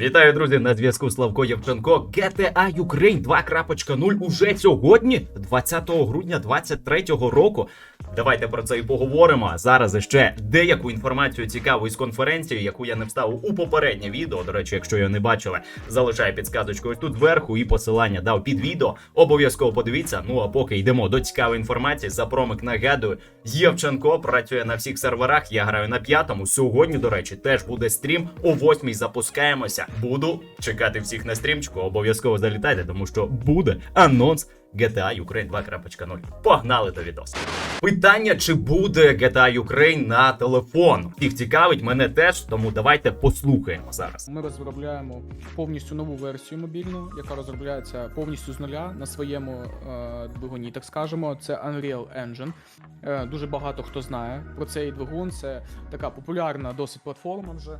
Вітаю, друзі! На зв'язку Славко Євченко. GTA Ukraine 2.0 уже сьогодні, 20 грудня 23 року. Давайте про це і поговоримо. Зараз ще деяку інформацію цікаву із конференції, яку я не вставив у попереднє відео. До речі, якщо його не бачили, залишаю підсказочку тут зверху і посилання дав під відео. Обов'язково подивіться. Ну а поки йдемо до цікавої інформації, за промик нагадую, Євченко працює на всіх серверах. Я граю на п'ятому. Сьогодні, до речі, теж буде стрім. О восьмій запускаємося. Буду чекати всіх на стрімчику. Обов'язково залітайте, тому що буде анонс GTA Ukraine 2.0. Погнали до відосу. Питання, чи буде GTA Ukraine на телефон. Всіх цікавить мене теж, тому давайте послухаємо зараз. Ми розробляємо повністю нову версію мобільну, яка розробляється повністю з нуля на своєму е, двигуні, так скажемо. Це Unreal Engine. Е, дуже багато хто знає про цей двигун. Це така популярна досить платформа вже.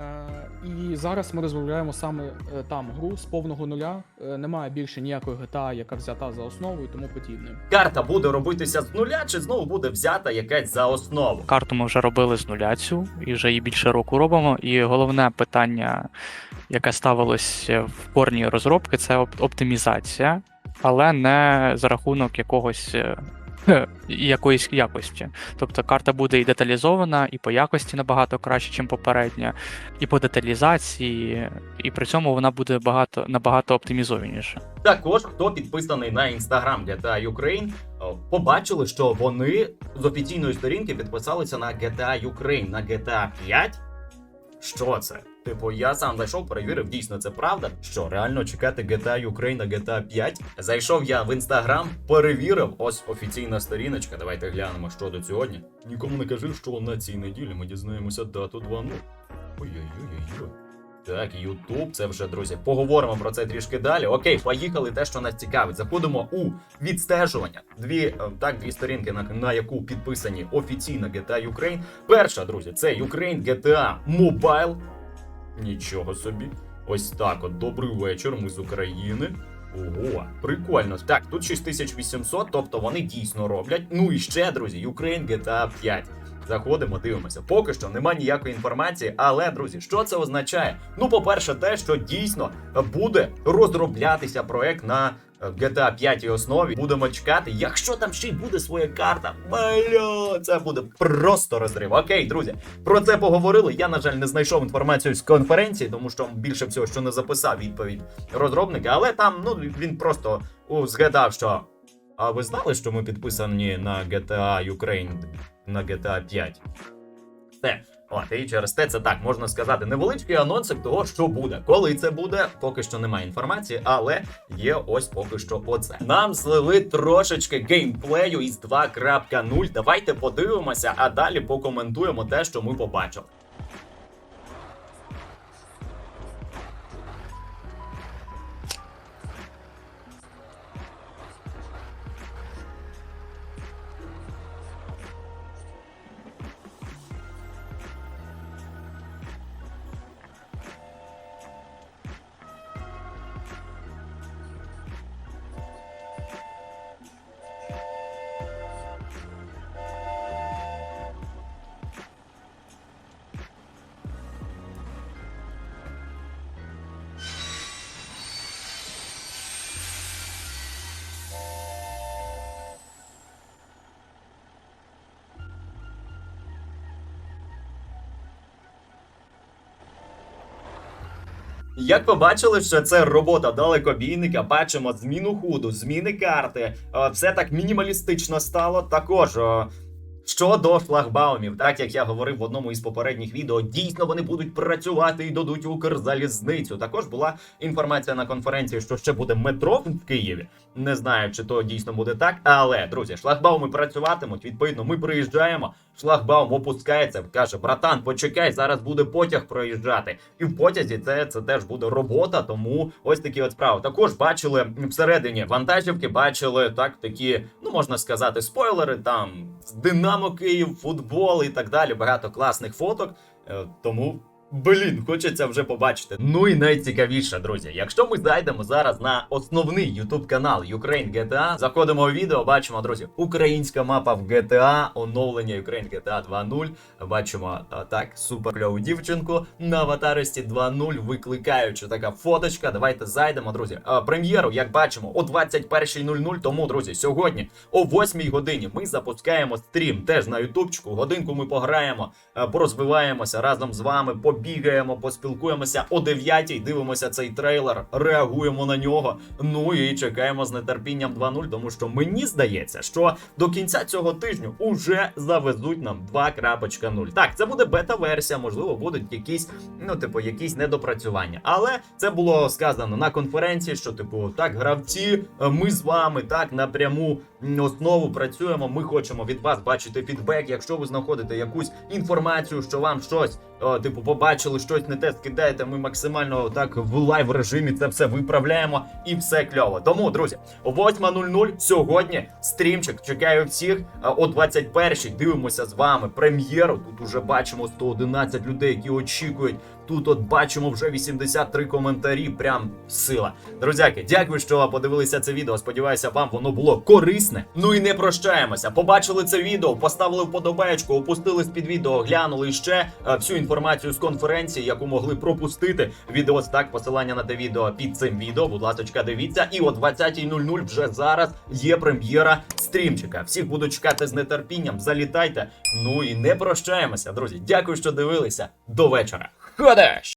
Е, і зараз ми розробляємо саме е, там гру з повного нуля. Е, немає більше ніякої GTA, яка взята за основу і тому подібне. Карта буде робитися з нуля, чи знову буде взята якась за основу? Карту ми вже робили з нуля цю, і вже її більше року робимо. І головне питання, яке ставилось в порні розробки, це оп- оптимізація, але не за рахунок якогось. Якоїсь якості. Тобто карта буде і деталізована, і по якості набагато краще, ніж попередня, і по деталізації, і при цьому вона буде багато набагато оптимізованіша. Також хто підписаний на інстаграм GTA Ukraine, побачили, що вони з офіційної сторінки підписалися на GTA Ukraine, на GTA 5. Що це? Типу, я сам зайшов, перевірив, дійсно це правда. Що реально чекати GTA Ukraine GTA 5? Зайшов я в інстаграм, перевірив. Ось офіційна сторіночка. Давайте глянемо, що до сьогодні. Нікому не кажи, що на цій неділі ми дізнаємося дату 2.0. Ой-ой-ой-ой. Так, Ютуб, це вже друзі. Поговоримо про це трішки далі. Окей, поїхали. Те, що нас цікавить. Заходимо у відстежування. Дві е, так, дві сторінки, на, на яку підписані офіційно GTA Ukraine. Перша, друзі, це Ukraine GTA Mobile. Нічого собі. Ось так. От добрий вечір. Ми з України. Ого, прикольно. Так, тут 6800, тобто вони дійсно роблять. Ну і ще, друзі, Ukraine GTA 5. Заходимо, дивимося. Поки що немає ніякої інформації, але друзі, що це означає? Ну, по-перше, те, що дійсно буде розроблятися проект на GTA 5 основі. Будемо чекати, якщо там ще й буде своя карта. Бля, це буде просто розрив. Окей, друзі, про це поговорили. Я, на жаль, не знайшов інформацію з конференції, тому що більше всього, що не записав відповідь розробника, але там ну він просто згадав, що. А ви знали, що ми підписані на GTA Ukraine на GTA 5? Все. От, і через те це так можна сказати невеличкий анонсик того, що буде. Коли це буде, поки що немає інформації, але є ось поки що оце. Нам злили трошечки геймплею із 2.0. Давайте подивимося, а далі покоментуємо те, що ми побачили. Як побачили, що це робота далекобійника, бачимо зміну худу, зміни карти. Е, Все так мінімалістично стало. Також е, щодо шлагбаумів, так як я говорив в одному із попередніх відео, дійсно вони будуть працювати і дадуть Укрзалізницю. Також була інформація на конференції, що ще буде метро в Києві. Не знаю, чи то дійсно буде так, але друзі, шлагбауми працюватимуть. Відповідно, ми приїжджаємо. Шлагбаум опускається, каже: братан, почекай, зараз буде потяг проїжджати. І в потязі це, це теж буде робота. Тому ось такі от справи. Також бачили всередині вантажівки, бачили так такі, ну можна сказати, спойлери там Динамо Київ, футбол і так далі. Багато класних фоток. Е, Тому Блін, хочеться вже побачити. Ну і найцікавіше, друзі. Якщо ми зайдемо зараз на основний YouTube канал Ukraine GTA, заходимо у відео, бачимо, друзі, українська мапа в GTA, оновлення Ukraine GTA 2.0. Бачимо так, супер кльову дівчинку на аватаристі 2.0, викликаючи така фоточка. Давайте зайдемо, друзі. Прем'єру, як бачимо, о 21.00. Тому, друзі, сьогодні о 8 годині ми запускаємо стрім теж на ютубчику. Годинку ми пограємо, порозвиваємося разом з вами, побігаємо, поспілкуємося о 9 Дивимося цей трейлер, реагуємо на нього. Ну і чекаємо з нетерпінням 2.0, тому що мені здається, що до кінця цього тижню уже завезуть нам 2.0. Так, це буде бета-версія, можливо, будуть якісь, ну, типу, якісь недопрацювання. Але це було сказано на конференції, що, типу, так, гравці, е, ми з вами так напряму основу працюємо. Ми хочемо від вас бачити фідбек. Якщо ви знаходите якусь інформацію, що вам щось, о, типу, побачили щось не те, скидаєте. Ми максимально так в лайв режимі це все виправляємо і все кльово. Тому, друзі, о 8.00 сьогодні стрімчик. Чекаю всіх е, о 21.00 Дивимося з вами прем'єру. Тут уже бачимо 111 людей, які очікують. Тут от бачимо вже 83 коментарі. Прям сила. Друзяки, дякую, що подивилися це відео. Сподіваюся, вам воно було корисне. Ну і не прощаємося. Побачили це відео, поставили вподобаєчку, опустились під відео, глянули ще е, всю інформацію з конференції, яку могли пропустити. Відео так, посилання на те відео під цим відео. Будь ласка, дивіться. І о 20.00 вже зараз є прем'єра стрімчика. Всіх буду чекати з нетерпінням. Залітайте. Ну і не прощаємося, друзі. Дякую, що дивилися. До вечора. arkadaş.